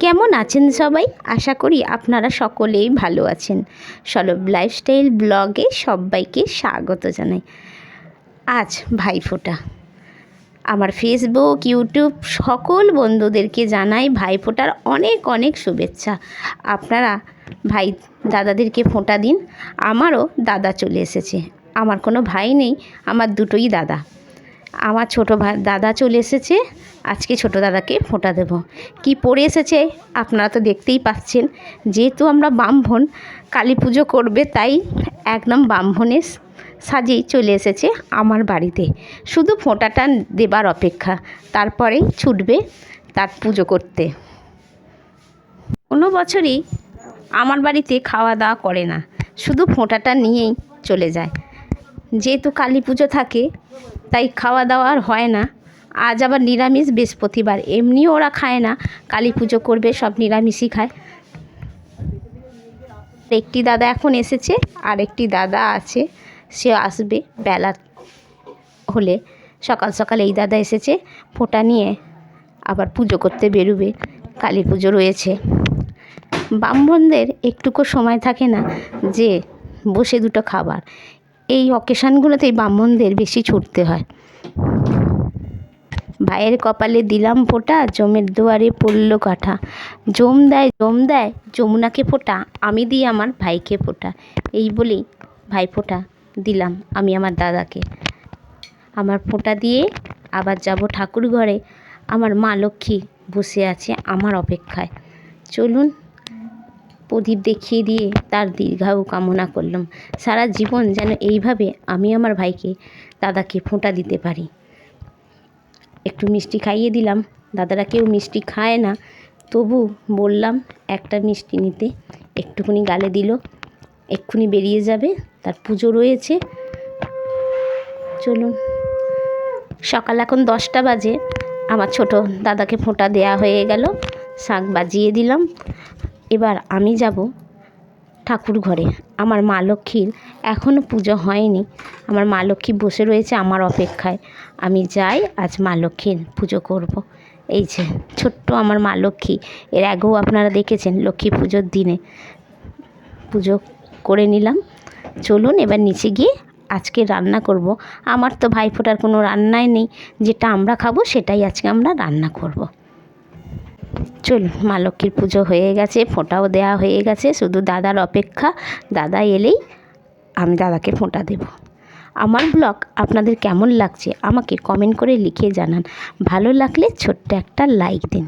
কেমন আছেন সবাই? আশা করি আপনারা সকলেই ভালো আছেন। সলভ লাইফস্টাইল ব্লগে সবাইকে স্বাগত জানাই। আজ ভাইফোঁটা। আমার ফেসবুক, ইউটিউব সকল বন্ধুদেরকে জানাই ভাইফোঁটার অনেক অনেক শুভেচ্ছা। আপনারা ভাই দাদাদেরকে ফোঁটা দিন। আমারও দাদা চলে এসেছে। আমার কোনো ভাই নেই, আমার দুটোই দাদা। আমার ছোটো দাদা চলে এসেছে, আজকে ছোটো দাদাকে ফোঁটা দেব। কি পরে এসেছে আপনারা তো দেখতেই পাচ্ছেন। যেহেতু আমরা ব্রাহ্মণ, কালী পুজো করবে, তাই একদম ব্রাহ্মণের সাজেই চলে এসেছে আমার বাড়িতে। শুধু ফোঁটাটা দেবার অপেক্ষা, তারপরেই ছুটবে তার পুজো করতে। কোনো বছরই আমার বাড়িতে খাওয়া দাওয়া করে না, শুধু ফোঁটাটা নিয়েই চলে যায়। যেহেতু কালী পুজো থাকে তাই খাওয়া দাওয়া আর হয় না। আজ আবার নিরামিষ বৃহস্পতিবার, এমনিও ওরা খায় না। কালী পুজো করবে, সব নিরামিষই খায়। একটি দাদা এখন এসেছে আর একটি দাদা আছে, সে আসবে বেলা হলে। সকাল সকাল এই দাদা এসেছে, ফোঁটা নিয়ে আবার পুজো করতে বেরোবে, কালী পুজো রয়েছে। ব্রাহ্মণদের একটুকু সময় থাকে না যে বসে দুটো খাবার। এই অকেশানগুলোতেই ব্রাহ্মণদের বেশি ছুটতে হয়। ভাইয়ের কপালে দিলাম ফোঁটা, জমের দুয়ারে পড়ল কাঠা জম দেয় জম দেয়, যমুনাকে ফোঁটা, আমি দিই আমার ভাইকে ফোঁটা। এই বলেই ভাই ফোঁটা দিলাম আমি আমার দাদাকে। আমার ফোঁটা দিয়ে আবার যাব ঠাকুর ঘরে আমার মা লক্ষ্মী বসে আছে আমার অপেক্ষায়। চলুন প্রদীপ দেখিয়ে দিয়ে তার দীর্ঘায়ু কামনা করলাম। সারা জীবন যেন এইভাবে আমি আমার ভাইকে দাদাকে ফোঁটা দিতে পারি। একটু মিষ্টি খাইয়ে দিলাম। দাদারা কেউ মিষ্টি খায় না। তবু বললাম, একটা মিষ্টি নিতে। একটুখানি গালে দিল। এক্ষুনি বেরিয়ে যাবে। তার পুজো রয়েছে। চলুন। সকাল এখন দশটা বাজে। আমার ছোট দাদাকে ফোঁটা দেয়া হয়ে গেল। শাঁখ বাজিয়ে দিলাম। এবার আমি যাব ঠাকুর ঘরে আমার মা লক্ষ্মীর এখনও পুজো হয়নি। আমার মা লক্ষ্মী বসে রয়েছে আমার অপেক্ষায়। আমি যাই, আজ মা লক্ষ্মীর পুজো করব। এই যে, ছোট্ট আমার মা লক্ষ্মী। এর আগেও আপনারা দেখেছেন লক্ষ্মী পুজোর দিনে। পুজো করে নিলাম। চলুন এবার নিচে গিয়ে আজকে রান্না করব। আমার তো ভাইফোঁটার কোনো রান্নাই নেই। যেটা আমরা খাব সেটাই আজকে আমরা রান্না করব। চলুন মা লক্ষ্মীর পুজো হয়ে গেছে, ফোঁটাও দেয়া হয়ে গেছে, শুধু দাদার অপেক্ষা। দাদা এলেই আমি দাদাকে ফোঁটা দেব। আমার ব্লগ আপনাদের কেমন লাগছে আমাকে কমেন্ট করে লিখে জানান। ভালো লাগলে ছোট্ট একটা লাইক দিন।